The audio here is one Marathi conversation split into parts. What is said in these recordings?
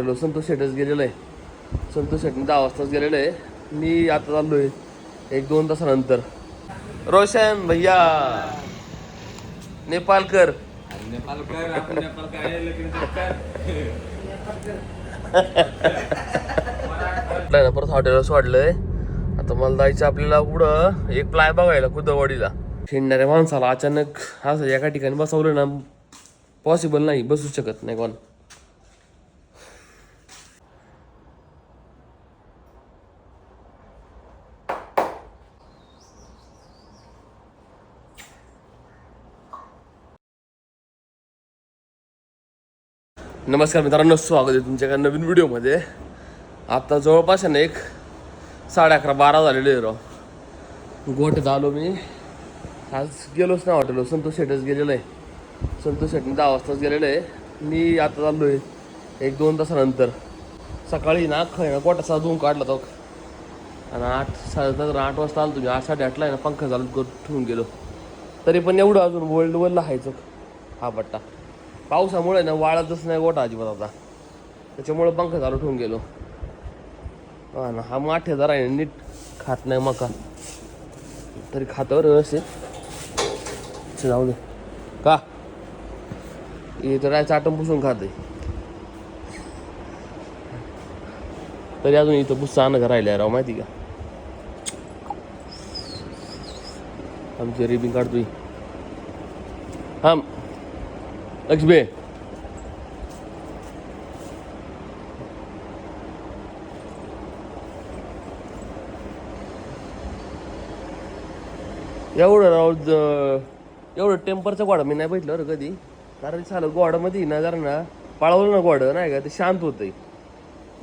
हॉटेलवर संतोष शेटच गेलेलं आहे. संतोष शेटने दहा वाजताच गेलेलं आहे. मी आता चाललो आहे एक दोन तासानंतर. रोशन भैया. नेपालकर. नेपाल ना परत हॉटेलवर सोडलंय. आता मला जायचं आपल्याला पुढं. एक प्लाय बघायला कुदवाडीला. खेळणाऱ्या माणसाला अचानक असं एका ठिकाणी बसवलं ना पॉसिबल नाही बसू शकत नाही कोण. नमस्कार मित्रांनो स्वागत आहे तुमच्या एका नवीन व्हिडिओमध्ये. आता जवळपास आहे ना एक साडे अकरा बारा झालेले आहे राव. गोठ्यात आलो मी. आज गेलोच ना हॉटेलवर संतोष शेटच गेलेलं आहे. संतोष शेटने दहा वाजताच गेलेलं आहे. मी आता चाललो आहे एक दोन तासानंतर. सकाळी ना खय ना गोटाचा धुवून काढला तो. आणि आठ साडे आठ वाजता आलो तुम्ही. आठ साडेआठला आहे ना पंखा चालू ठेवून गेलो. तरी पण एवढं अजून वर्ल्ड वळलं हायचं. हा पट्टा. पावसामुळे ना वाळतच नाही गोठा अजिबात आता. त्याच्यामुळे पंखा चालू ठेवून गेलो. हा ना हा माठे जरा आहे नीट खात नाही मका. तरी खातं व्यवस्थित. अच्छा, जाऊ दे. का? इथं तर काय पुसून खाते. तरी अजून इथं पुस्ता आणं राहिले राव माहिती का? आमची रिबिंग काढतोय. हा लक्ष्मी एवढं राव एवढं टेम्परचं गोडा मी नाही बघितलं बरं कधी. कारण झालं गोडामध्ये ना जरा ना पाळवलं ना गोड नाही का? ते शांत होतं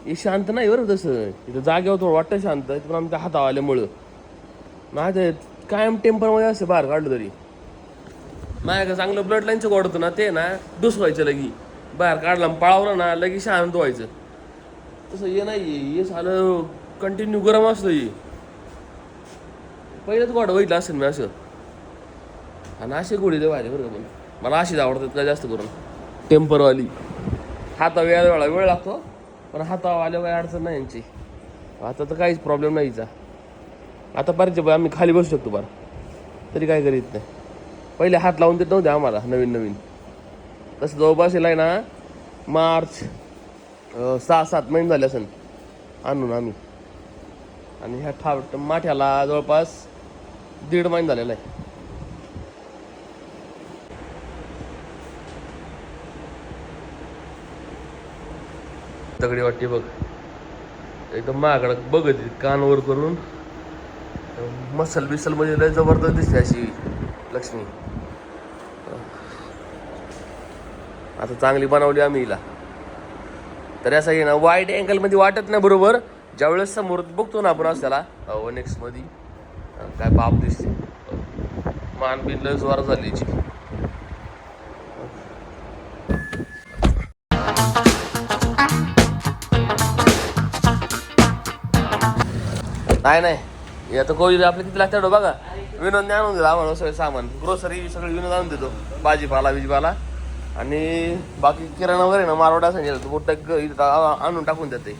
हे शांत नाही बरं तसं. इथं जागेवर थोडं वाटतं शांत पण आमच्या हातावाल्यामुळं. नाही ते कायम टेम्परमध्ये असं बाहेर काढलं तरी. माझ्या का चांगलं ब्लड लाईनचं गोड होतं ना ते ना डुस व्हायचं लगी. बाहेर काढला पळावलं ना लगी शांत व्हायचं. तसं हे नाही हे झालं कंटिन्यू गरम असतं हे. पहिलंच गोड बघितलं असेल मी असं. आणि असे गोळी दे भारी बरं का पण. मला अशीच आवडतात का जास्त करून. टेम्परवाली हाता वेळ वेळा वेळ लागतो पण हातावर आल्या काही अडचण नाही यांची. आता तर काहीच प्रॉब्लेम नाही आता बरेच आम्ही खाली बसू शकतो बरं तरी काय करीत नाही. पहिले हात लावून देत नव्हते आम्हाला नवीन नवीन. तसं जवळपास आहे ना मार्च सहा सात महिने झाले असेल आणून आम्ही आणि ह्या ठा माठ्याला जवळपास दीड महिने झालेला आहे. दगडी वाटते बघ. एकदम माझ्याकडं बघत कानवर करून. मसल बिसलमध्ये लय जबरदस्त दिसते अशी लक्ष्मी. आता चांगली बनवली आम्ही हिला. तर असं आहे ना वाईट अँगलमध्ये वाटत नाही बरोबर. ज्यावेळेस समोर बघतो ना आपण असं त्याला वन एक्समध्ये काय बाप दिसते मान बिन लय वार झाली नाही नाही. आता कोविड आपल्या किती लागतं बघा. विनोदने आणून दिला आम्हाला सगळं सामान. ग्रोसरी सगळं विनोद आणून देतो. भाजीपाला बिजीपाला. आणि बाकी किराणा वगैरे ना मारवाडा सांगितलं मोठं आणून टाकून देते.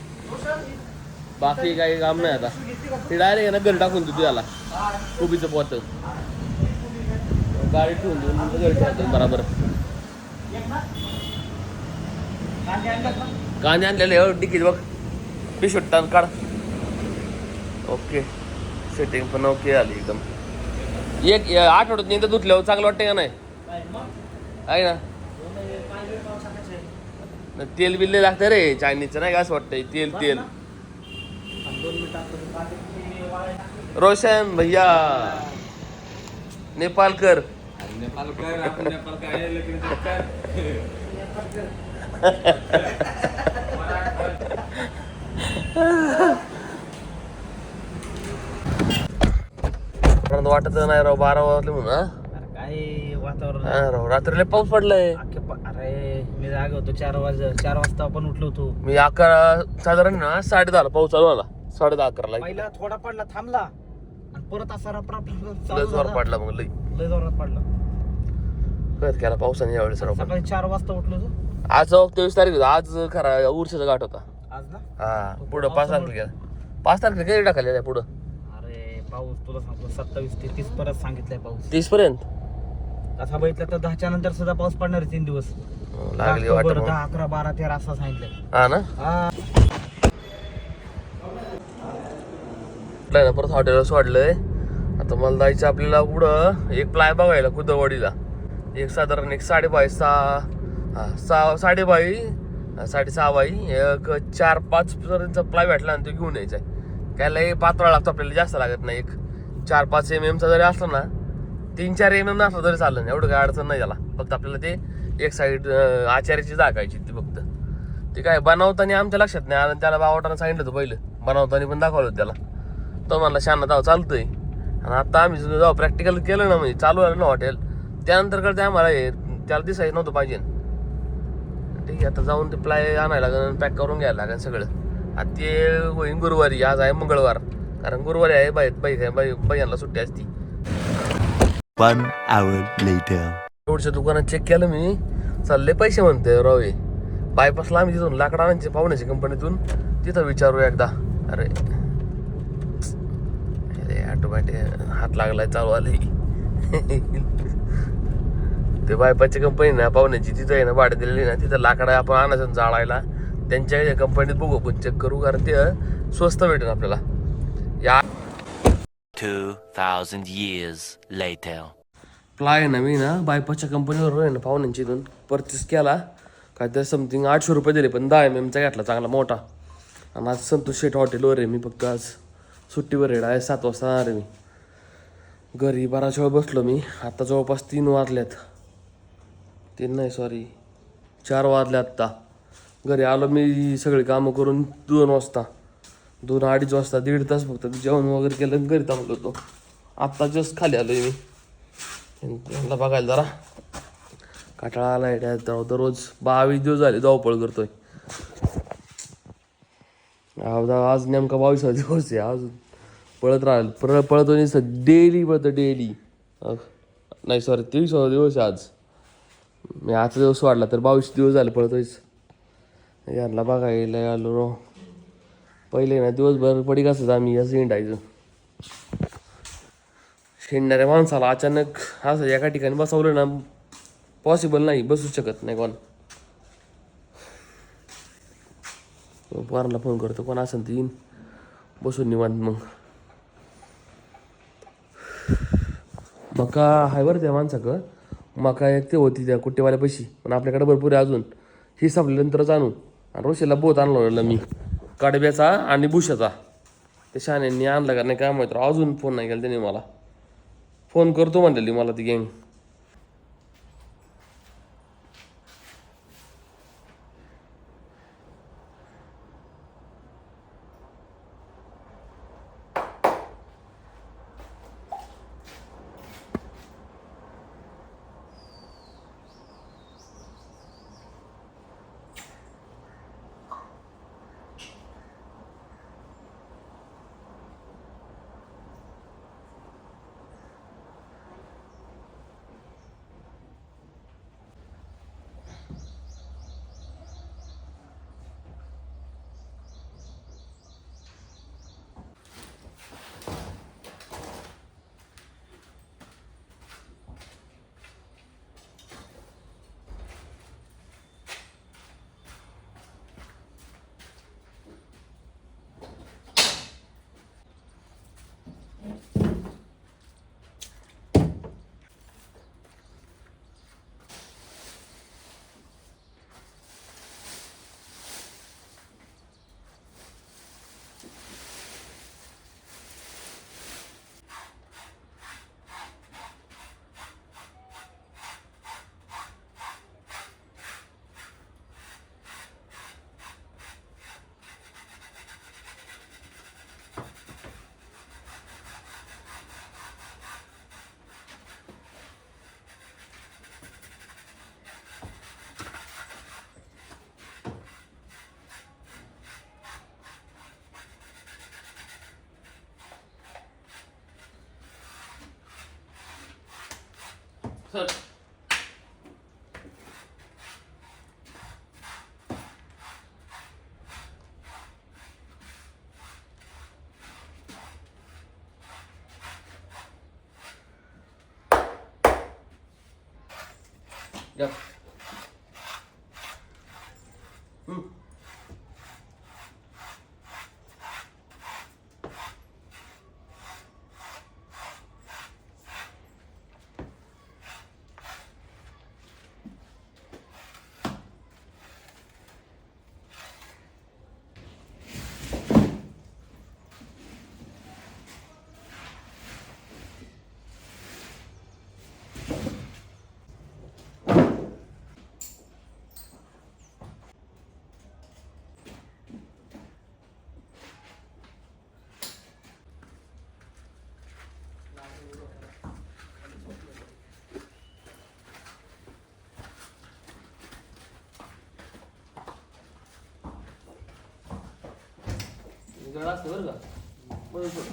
बाकी काही काम नाही आता. ते डायरेक्ट ना घरी टाकून देतो याला. कोबीचं पोत. गाडी ठेवून देऊन नंतर घरी ठेवतो बराबर. कांदे आणलेले टिकीट हो, बघ. पिशूट टान काढ. ओके. सेटिंग पण ओके आली एकदम. एक या आठवड्यात तर धुतल्यावर चांगलं वाटतं का नाही? आहे ना? तेल बिल लागतं रे चायनीजचं नाही का असं वाटतंय तेल तेल. रोशन भैया नेपालकर नेपाल कर आपण नेपाल काय लेकिन कर. परत वाटत नाही राव बारा वाजले म्हणून हा? वातावरण हा राव रात्रीला पाऊस पडलाय. अख्खे प- अरे मी जागा होतो चार वाज चार वाजता आपण उठलो होतो. मी अकरा साधारण ना साडे दहाला पाऊस चालू आला साडे दहा अकराला पहिला थोडा पडला थांबला. आणि परत असा रपरप लय चालू जोर झाला. पडला मग लई लय जोरात पडला. केला पावसाने यावेळेस राव पण. सकाळी चार वाजता उठलो होतो. आज तेवीस तारीख होता. आज खरा उरशाचा घाट होता. आज ना? हा पुढं पाच तारखेला गेला. पाच तारखेला कधी टाकले पुढं? अरे पाऊस तुला सांगतो सत्तावीस ते तीस परत सांगितलंय पाऊस. तीस पर्यंत? असा बघितलं तर दहाच्या नंतर सुद्धा पाऊस पडणार आहे तीन दिवस. लागली वाट ऑक्टोबर, दहा अकरा बारा तेरा असं सांगितलंय. हा ना? हा. ना परत हॉटेलवर सोडलंय. आता मला जायचं आपल्याला पुढं. एक प्लाय बघायला कुदवाडीला. एक साधारण एक साडेबाई सहा हा सहा साडेबाई हा, साडेसहा बाई. एक चार पाच पर्यंत प्लाय भेटला आणि तो घेऊन यायचा त्याला हे पातळा लागतो आपल्याला जास्त लागत नाही. एक चार पाच एम एमचा जरी असला ना तीन चार एम एम असला तरी चालेल. एवढं काय अडचण नाही त्याला. फक्त आपल्याला ते एक साईड आचार्याची दाखायची ती फक्त. ते काय बनवताना आमच्या लक्षात नाही आणि त्याला बावटानं सांगितलं होतं पहिलं. बनवताना पण दाखवलं होतं त्याला. तो म्हणला शांना जाऊ चालतंय. आणि आता आम्ही जाऊ. प्रॅक्टिकल केलं ना म्हणजे चालू आलं ना हॉटेल त्यानंतर कळते आम्हाला हे त्याला दिसायचं नव्हतं पाहिजे. ठीक आहे आता जाऊन ते प्लाय आणायला लागेल पॅक करून घ्यायला लागेल सगळं. आता ते होईन गुरुवारी. आज आहे मंगळवार. कारण गुरुवारी आहे बाई बाई बाई बाईला सुट्टी असती. वन आवर लेटर एवढच्या दुकानात चेक केलं मी. चालले पैसे म्हणते रावे. बायपासला आम्ही तिथून लाकडा आणायचे पाहुण्याची कंपनीतून तिथं विचारू एकदा. अरे अरे ऑटोमॅटिक हात लागलाय चालू आले ते बायपाची कंपनी ना पाहुण्याची तिथं आहे ना भाडे दिलेली ना तिथं लाकडा आपण आणायचं जाळायला. त्यांच्या कंपनीत बघू पण चेक करू कारण ते स्वस्त भेटेल आपल्याला. या Two thousand years later. Ply आहे ना मी ना बायपासच्या कंपनीवर आहे ना पाहुण्यांची इथून परचेस केला. काहीतरी समथिंग आठशे रुपये दिले पण दहा एम एमचा घेतला चांगला मोठा. आणि आज संतोष शेठ हॉटेलवर आहे मी फक्त आज सुट्टीवर आहे आहे सात वाजता आहे मी. घरी बाराशे वेळ बसलो मी आता जवळपास तीन वाजल्यात. तीन नाही सॉरी चार वाजले आत्ता. घरी आलो मी सगळी कामं करून दोन वाजता. दोन अडीच वाजता दीड तास फक्त जेवण वगैरे केलं घरी थांबलो होतो. आत्ता जस्ट खाली आलो मी. त्यांना बघायला जरा. काटाळा आला आहे दररोज बावीस दिवस झाले धावपळ करतोय. आज आज नेमका बावीसा दिवस आहे. आज पळत राहिल पळ पळतो नाही डेली पळतो डेली नाही सॉरी तेवीसावा दिवस आहे आज. मी आजचा दिवस वाढला तर बावीस दिवस झाले पळतोयच. यांना बघायला आलो रो पहिले ना दिवसभर पडी कसं आम्ही असं हिंडायचं हिंडणाऱ्या माणसाला अचानक असं एका ठिकाणी बसवलं ना पॉसिबल नाही बसू शकत नाही कोण. पोरांना फोन करतो कोण असेल तर येईन. बसून निवांत मग. मका हाय बरं त्या माणसाकं. मका एक ते होती त्या कुट्टेवाल्यापाशी पण आपल्याकडे भरपूर आहे अजून. ही संपल्यानंतरच आणू. आणि रोशेला बोत आणलं मी. कडब्याचा आणि बुशाचा ते शहाण्यांनी आणलं का नाही काय माहिती राव, अजून फोन नाही केला त्याने मला. फोन करतो म्हणलेली मला ती गँग सर जड असतं बरं का. बरं सोड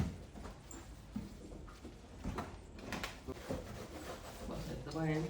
बाहेर